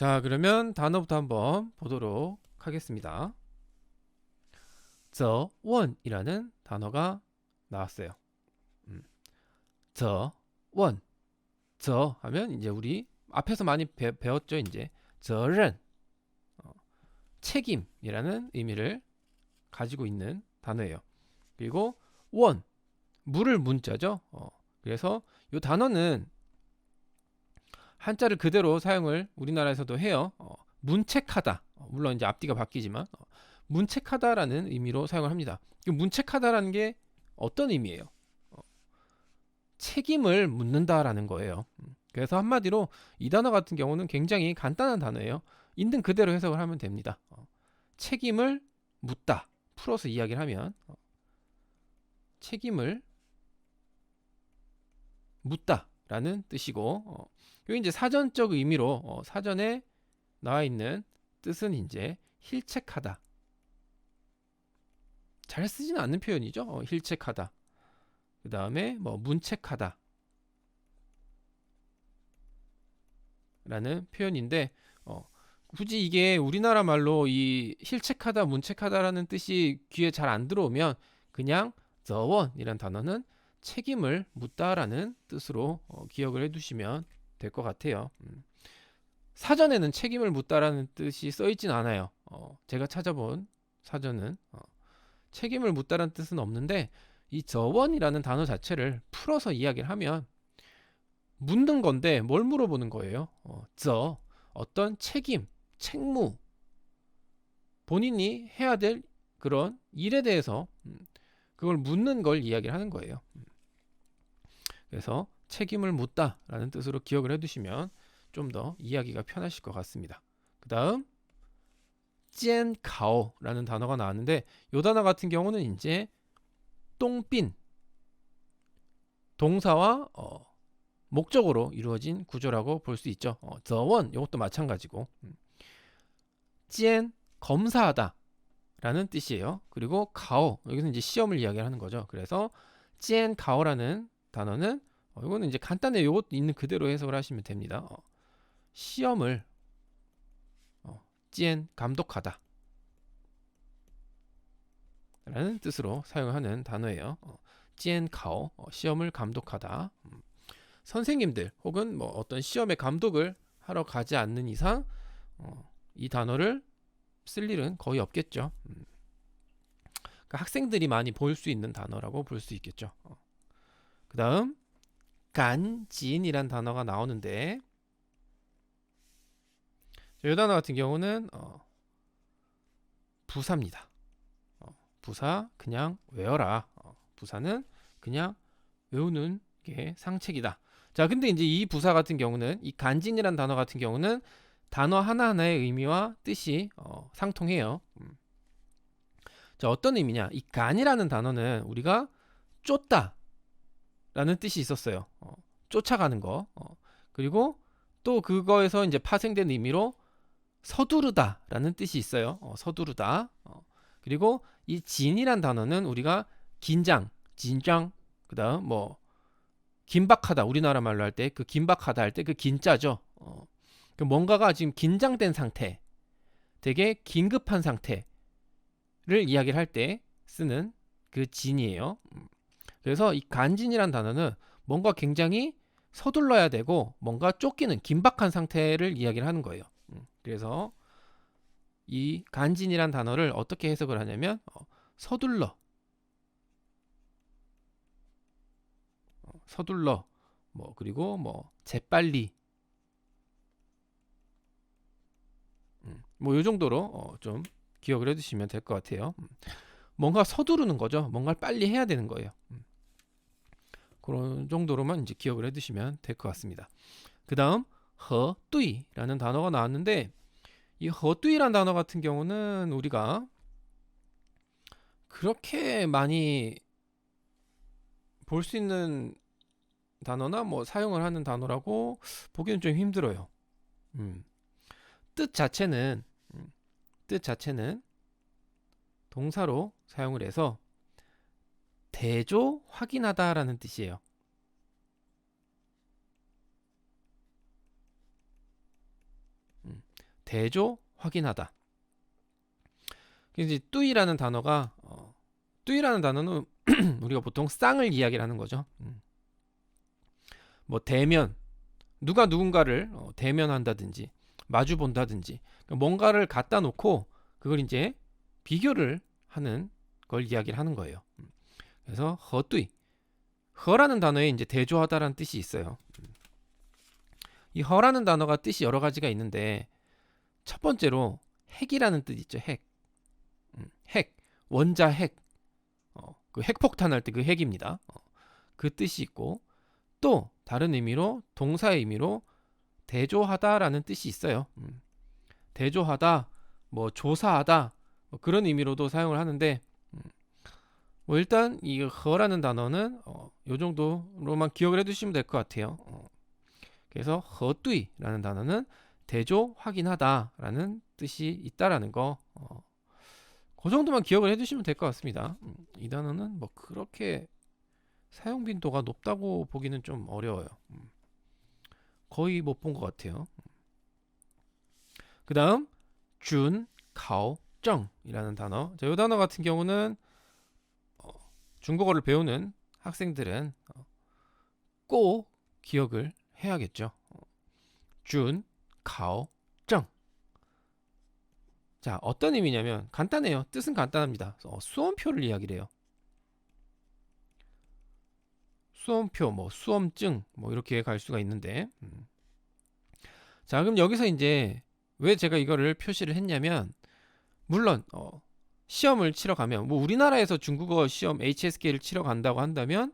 자, 그러면 단어부터 한번 보도록 하겠습니다. 저 원이라는 단어가 나왔어요. 음. 저 원. 저 하면 이제 우리 앞에서 많이 배, 배웠죠, 이제. 저런 어, 책임이라는 의미를 가지고 있는 단어예요. 그리고 원 물을 문자죠. 어, 그래서 이 단어는 한자를 그대로 사용을 우리나라에서도 해요. 어, 문책하다. 어, 물론 이제 앞뒤가 바뀌지만 어, 문책하다라는 의미로 사용을 합니다. 이 문책하다라는 게 어떤 의미예요? 어, 책임을 묻는다라는 거예요. 음, 그래서 한마디로 이 단어 같은 경우는 굉장히 간단한 단어예요. 있는 그대로 해석을 하면 됩니다. 어, 책임을 묻다. 풀어서 이야기를 하면 어, 책임을 묻다라는 뜻이고 어, 여기 이제 사전적 의미로 어, 사전에 나와 있는 뜻은 이제 힐책하다. 잘 쓰지는 않는 표현이죠. 어, 힐책하다. 그 다음에 뭐 문책하다. 라는 표현인데 어, 굳이 이게 우리나라 말로 이 힐책하다, 문책하다라는 뜻이 귀에 잘 안 들어오면 그냥 저원이란 단어는 책임을 묻다라는 뜻으로 어, 기억을 해두시면 될 것 같아요. 음. 사전에는 책임을 묻다라는 뜻이 써있진 않아요. 어, 제가 찾아본 사전은 어, 책임을 묻다라는 뜻은 없는데 이 저원이라는 단어 자체를 풀어서 이야기를 하면 묻는 건데 뭘 물어보는 거예요? 어, 저 어떤 책임, 책무 본인이 해야 될 그런 일에 대해서 음, 그걸 묻는 걸 이야기를 하는 거예요. 음. 그래서 책임을 묻다라는 뜻으로 기억을 해두시면 좀 더 이야기가 편하실 것 같습니다. 그 다음 찐카오라는 단어가 나왔는데 이 단어 같은 경우는 이제 똥빈 동사와 어, 목적으로 이루어진 구조라고 볼 수 있죠. 어, 저원 이것도 마찬가지고 음. 찐 검사하다 라는 뜻이에요. 그리고 가오 여기서 이제 시험을 이야기를 하는 거죠. 그래서 찐 가오라는 단어는 어, 이거는 이제 간단해 요것 있는 그대로 해석을 하시면 됩니다. 어, 시험을 어, 찐 감독하다 라는 뜻으로 사용하는 단어예요. 어, 찐 가오 어, 시험을 감독하다. 음. 선생님들 혹은 뭐 어떤 시험의 감독을 하러 가지 않는 이상 어, 이 단어를 쓸 일은 거의 없겠죠. 음. 그러니까 학생들이 많이 볼 수 있는 단어라고 볼 수 있겠죠. 어. 그 다음 간진이란 단어가 나오는데 이 단어 같은 경우는 어, 부사입니다. 어, 부사 그냥 외워라. 어, 부사는 그냥 외우는 게 상책이다. 자, 근데 이제 이 부사 같은 경우는 이 간진이란 단어 같은 경우는 단어 하나하나의 의미와 뜻이 어, 상통해요. 음. 자, 어떤 의미냐? 이 간이라는 단어는 우리가 쫓다 라는 뜻이 있었어요. 어, 쫓아가는 거. 어, 그리고 또 그거에서 이제 파생된 의미로 서두르다 라는 뜻이 있어요. 어, 서두르다. 어, 그리고 이 진이란 단어는 우리가 긴장, 진장, 그 다음 뭐, 긴박하다. 우리나라 말로 할 때 그 긴박하다 할 때 그 긴자죠. 어, 그 뭔가가 지금 긴장된 상태, 되게 긴급한 상태를 이야기를 할 때 쓰는 그 진이에요. 음. 그래서 이 간진이란 단어는 뭔가 굉장히 서둘러야 되고 뭔가 쫓기는 긴박한 상태를 이야기를 하는 거예요. 음, 그래서 이 간진이란 단어를 어떻게 해석을 하냐면 어, 서둘러, 어, 서둘러, 뭐 그리고 뭐 재빨리, 음, 뭐이 정도로 어, 좀 기억을 해두시면 될 것 같아요. 음, 뭔가 서두르는 거죠. 뭔가를 빨리 해야 되는 거예요. 음. 그런 정도로만 이제 기억을 해두시면 될 것 같습니다. 그 다음 허뚜이라는 단어가 나왔는데 이 허뚜이란 단어 같은 경우는 우리가 그렇게 많이 볼 수 있는 단어나 뭐 사용을 하는 단어라고 보기는 좀 힘들어요. 음. 뜻 자체는 음, 뜻 자체는 동사로 사용을 해서 대조 확인하다라는 뜻이에요. 음. 대조 확인하다. 이제 뚜이라는 단어가 어, 뚜이라는 단어는 우리가 보통 쌍을 이야기를 하는 거죠. 음. 뭐 대면 누가 누군가를 어, 대면한다든지 마주 본다든지 그러니까 뭔가를 갖다 놓고 그걸 이제 비교를 하는 걸 이야기를 하는 거예요. 음. 그래서 허뚜이 허라는 단어에 이제 대조하다라는 뜻이 있어요. 음. 이 허라는 단어가 뜻이 여러 가지가 있는데 첫 번째로 핵이라는 뜻 있죠. 핵. 음, 핵. 원자 핵. 어, 그 핵폭탄 할 때 그 핵입니다. 어, 그 뜻이 있고 또 다른 의미로 동사의 의미로 대조하다라는 뜻이 있어요. 음. 대조하다, 뭐 조사하다 뭐 그런 의미로도 사용을 하는데 음. 뭐 일단 이 허라는 단어는 어, 요 정도로만 기억을 해두시면 될 것 같아요. 어. 그래서 허뚜이라는 단어는 대조 확인하다라는 뜻이 있다라는 거. 어. 그 정도만 기억을 해두시면 될 것 같습니다. 음, 이 단어는 뭐 그렇게 사용 빈도가 높다고 보기는 좀 어려워요. 음. 거의 못 본 것 같아요. 그 다음 준, 가오, 정이라는 단어. 자, 이 단어 같은 경우는 어, 중국어를 배우는 학생들은 어, 꼭 기억을 해야겠죠. 어, 준, 가오, 정. 자, 어떤 의미냐면 간단해요. 뜻은 간단합니다. 어, 수험표를 이야기를 해요. 수험표, 뭐 수험증, 뭐 이렇게 갈 수가 있는데, 음. 자, 그럼 여기서 이제 왜 제가 이거를 표시를 했냐면, 물론 어, 시험을 치러 가면, 뭐 우리나라에서 중국어 시험 HSK를 치러 간다고 한다면,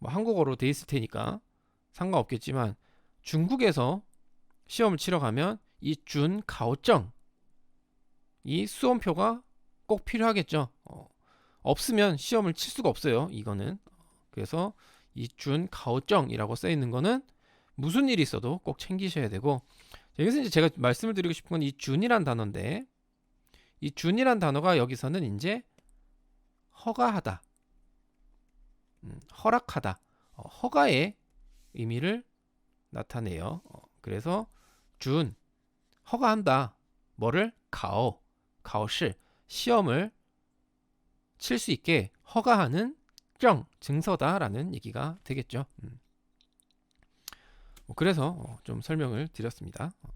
뭐 한국어로 돼 있을 테니까 상관없겠지만, 중국에서 시험을 치러 가면 이 준 가오정 이 수험표가 꼭 필요하겠죠. 어, 없으면 시험을 칠 수가 없어요. 이거는 그래서 이 준 가오정이라고 써 있는 거는 무슨 일이 있어도 꼭 챙기셔야 되고 여기서 이제 제가 말씀을 드리고 싶은 건 이 준이란 단어인데 이 준이란 단어가 여기서는 이제 허가하다, 음, 허락하다, 어, 허가의 의미를 나타내요. 어, 그래서 준 허가한다. 뭐를 가오 가오시 시험을 칠 수 있게 허가하는 정 증서다라는 얘기가 되겠죠. 음. 뭐 그래서 어, 좀 설명을 드렸습니다. 어.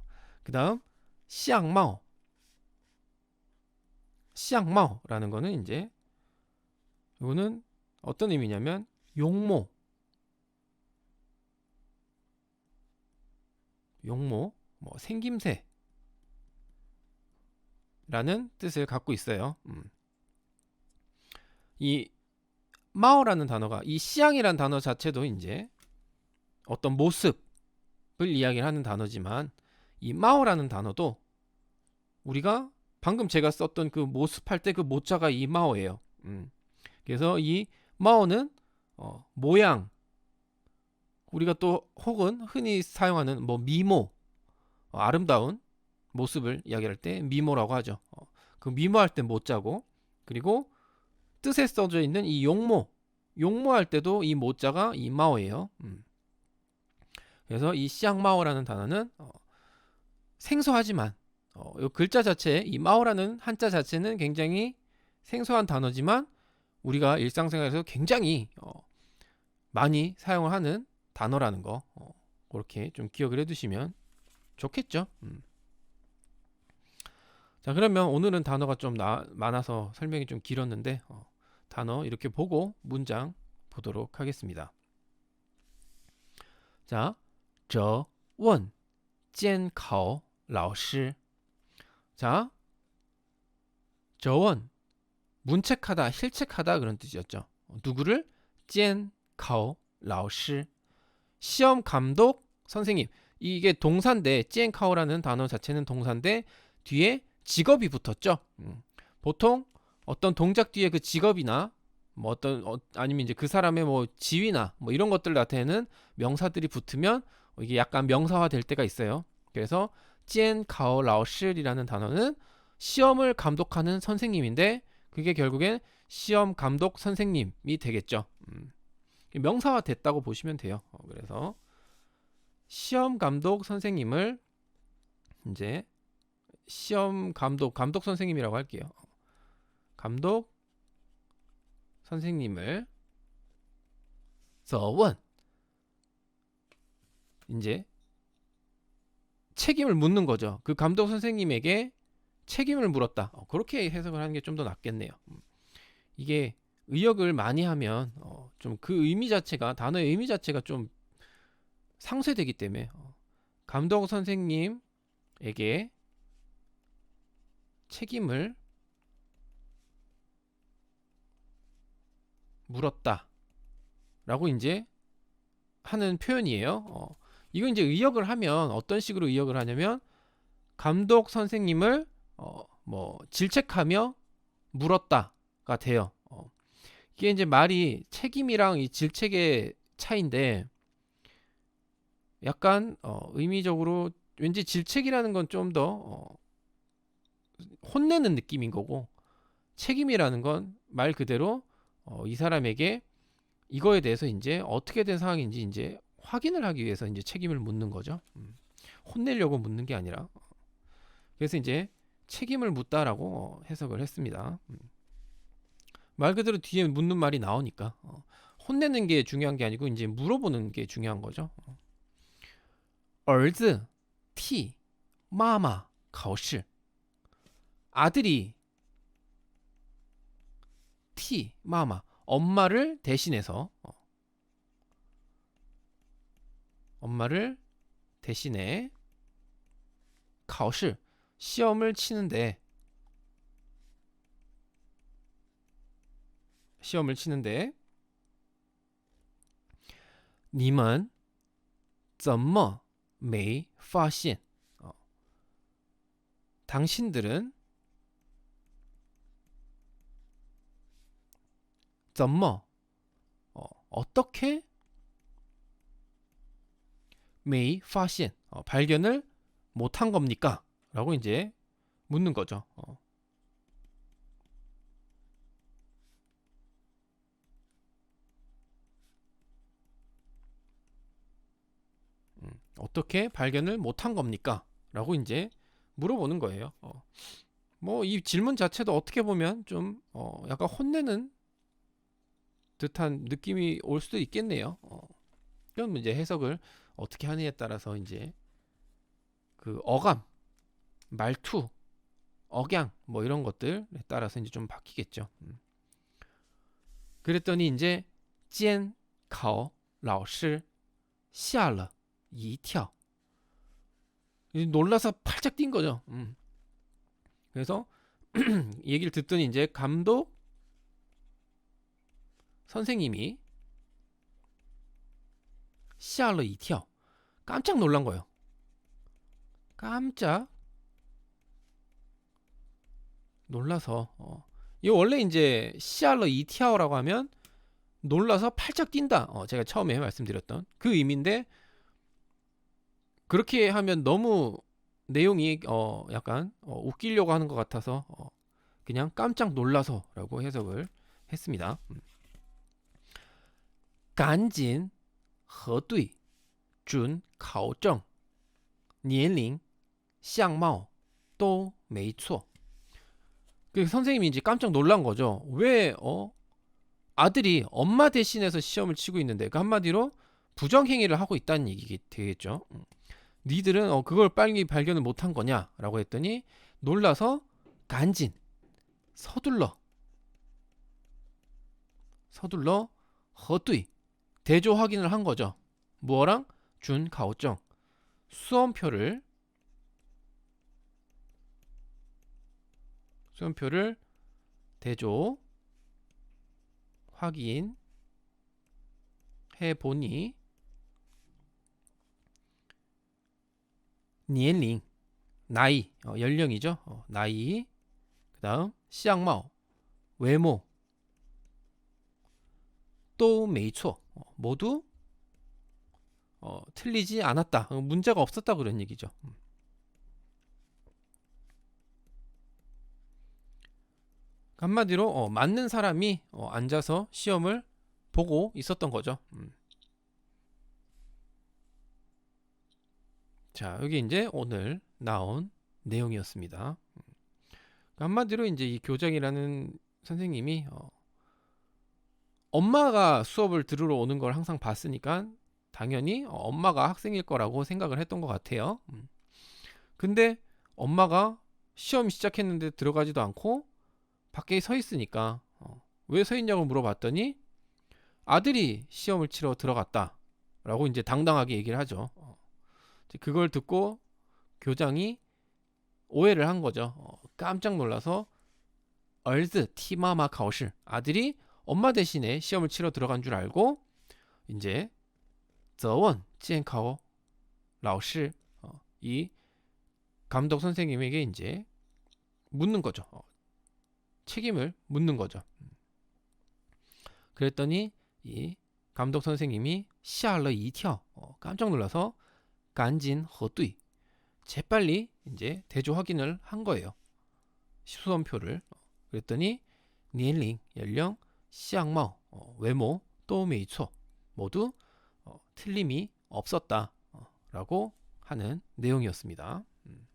그 다음 시앙마오 시앙마오라는 거는 이제 이거는 어떤 의미냐면 용모 용모 뭐 생김새 라는 뜻을 갖고 있어요. 음. 이 마오라는 단어가 이 시양이라는 단어 자체도 이제 어떤 모습을 이야기를 하는 단어지만 이 마오라는 단어도 우리가 방금 제가 썼던 그 모습할 때 그 모자가 이 마오예요. 음. 그래서 이 마오는 어, 모양 우리가 또 혹은 흔히 사용하는 뭐 미모 어, 아름다운 모습을 이야기할 때 미모라고 하죠. 어, 그 미모할 때 모자고 그리고 뜻에 써져 있는 이 용모 용모할 때도 이 모자가 이 마오예요. 음. 그래서 이 시앙마오라는 단어는 어, 생소하지만 어, 이 글자 자체 이 마오라는 한자 자체는 굉장히 생소한 단어지만 우리가 일상생활에서 굉장히 어, 많이 사용을 하는 단어라는 거 어, 그렇게 좀 기억을 해두시면 좋겠죠. 음. 자 그러면 오늘은 단어가 좀 나, 많아서 설명이 좀 길었는데 어, 단어 이렇게 보고 문장 보도록 하겠습니다. 자, 责问监考老师 자, 저원, 문책하다, 실책하다 그런 뜻이었죠. 누구를? 찐, 카오, 라오시. 시험 감독, 선생님. 이게 동사인데, 찐, 카오라는 단어 자체는 동사인데, 뒤에 직업이 붙었죠. 음. 보통 어떤 동작 뒤에 그 직업이나 뭐 어떤 어, 아니면 이제 그 사람의 뭐 지위나 뭐 이런 것들 나타내는 명사들이 붙으면 이게 약간 명사화 될 때가 있어요. 그래서 찐 가오 라오실이라는 단어는 시험을 감독하는 선생님인데 그게 결국엔 시험 감독 선생님이 되겠죠. 음. 명사화 됐다고 보시면 돼요. 어, 그래서 시험 감독 선생님을 이제 시험 감독 감독 선생님이라고 할게요. 감독 선생님을 责问 이제 책임을 묻는 거죠. 그 감독 선생님에게 책임을 물었다. 어, 그렇게 해석을 하는 게 좀 더 낫겠네요. 음. 이게 의역을 많이 하면 어, 좀그 의미 자체가 단어의 의미 자체가 좀 상쇄되기 때문에 어, 감독 선생님에게 책임을 물었다 라고 이제 하는 표현이에요. 어, 이거 이제 의역을 하면 어떤 식으로 의역을 하냐면 감독 선생님을 어, 뭐 질책하며 물었다가 돼요. 어, 이게 이제 말이 책임이랑 이 질책의 차인데 약간 어, 의미적으로 왠지 질책이라는 건 좀더 어, 혼내는 느낌인 거고 책임이라는 건 말 그대로 어, 이 사람에게 이거에 대해서 이제 어떻게 된 상황인지 이제 확인을 하기 위해서 이제 책임을 묻는 거죠. 음. 혼내려고 묻는 게 아니라 그래서 이제 책임을 묻다라고 어, 해석을 했습니다. 음. 말 그대로 뒤에 묻는 말이 나오니까 어, 혼내는 게 중요한 게 아니고 이제 물어보는 게 중요한 거죠. 어. 儿子替妈妈考试 아들이 티 마마 엄마를 대신해서 어. 엄마를 대신해 考试 시험을 치는데 시험을 치는데 你们怎么没发现 어. 당신들은 怎么 어, 어떻게 메이 파신 어, 발견을 못한 겁니까? 라고 이제 묻는 거죠. 어. 음, 어떻게 발견을 못한 겁니까? 라고 이제 물어보는 거예요. 어. 뭐이 질문 자체도 어떻게 보면 좀 어, 약간 혼내는 듯한 느낌이 올 수도 있겠네요. 어. 그런 문제 해석을 어떻게 하느냐에 따라서 이제 그 어감, 말투, 억양 뭐 이런 것들에 따라서 이제 좀 바뀌겠죠. 음. 그랬더니 이제 监考老师吓了一跳 놀라서 팔짝 뛴 거죠. 음. 그래서 얘기를 듣더니 이제 감독 선생님이 吓了 이티어. 깜짝 놀란 거예요. 깜짝 놀라서 어. 이 원래 이제 씨알러 이티아오라고 하면 놀라서 팔짝 뛴다. 어, 제가 처음에 말씀드렸던 그 의미인데 그렇게 하면 너무 내용이 어, 약간 어, 웃기려고 하는 것 같아서 어, 그냥 깜짝 놀라서라고 해석을 했습니다. 음. 간진 核对准考证年龄相貌都没错. 그 선생님이 이제 깜짝 놀란 거죠. 왜 어? 아들이 엄마 대신해서 시험을 치고 있는데 그 한마디로 부정행위를 하고 있다는 얘기 되겠죠. 음. 니들은 어, 그걸 빨리 발견을 못한 거냐라고 했더니 놀라서 간진 서둘러 서둘러 허뚜이 대조 확인을 한 거죠. 무어랑 준가오정 수험표를 수험표를 대조 확인 해 보니 니엔링 나이 어, 연령이죠. 어, 나이 그 다음 시양마오 외모. 또 메이초 어, 모두 어, 틀리지 않았다. 어, 문제가 없었다 그런 얘기죠. 음. 한마디로 어, 맞는 사람이 어, 앉아서 시험을 보고 있었던 거죠. 음. 자 여기 이제 오늘 나온 내용이었습니다. 음. 한마디로 이제 이 교장이라는 선생님이 어, 엄마가 수업을 들으러 오는 걸 항상 봤으니까 당연히 어, 엄마가 학생일 거라고 생각을 했던 것 같아요. 음. 근데 엄마가 시험 시작했는데 들어가지도 않고 밖에 서 있으니까 어, 왜서 있냐고 물어봤더니 아들이 시험을 치러 들어갔다 라고 이제 당당하게 얘기를 하죠. 어, 그걸 듣고 교장이 오해를 한 거죠. 어, 깜짝 놀라서 얼즈 티마마 가오실 아들이 엄마 대신에 시험을 치러 들어간 줄 알고 이제 저원 찌엔카오 라오시 어, 이 감독 선생님에게 이제 묻는 거죠. 어, 책임을 묻는 거죠. 음. 그랬더니 이 감독 선생님이 시알러 이티어 어, 깜짝 놀라서 간진 허뚜이 재빨리 이제 대조 확인을 한 거예요. 수험표를 어, 그랬더니 니엘링 연령 相貌 어, 외모 또 메이초 모두 어, 틀림이 없었다라고 하는 내용이었습니다. 음.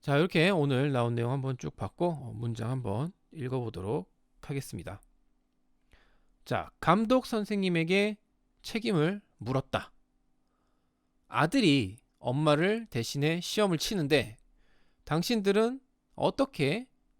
자 이렇게 오늘 나온 내용 한번 쭉 봤고 어, 문장 한번 읽어보도록 하겠습니다. 자 감독 선생님에게 책임을 물었다. 아들이 엄마를 대신해 시험을 치는데 당신들은 어떻게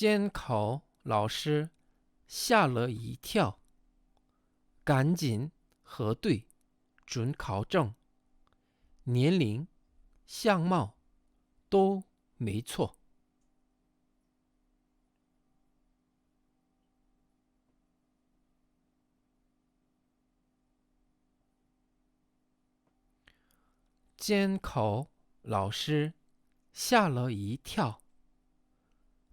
监考老师吓了一跳，赶紧核对准考证，年龄、相貌都没错。监考老师吓了一跳，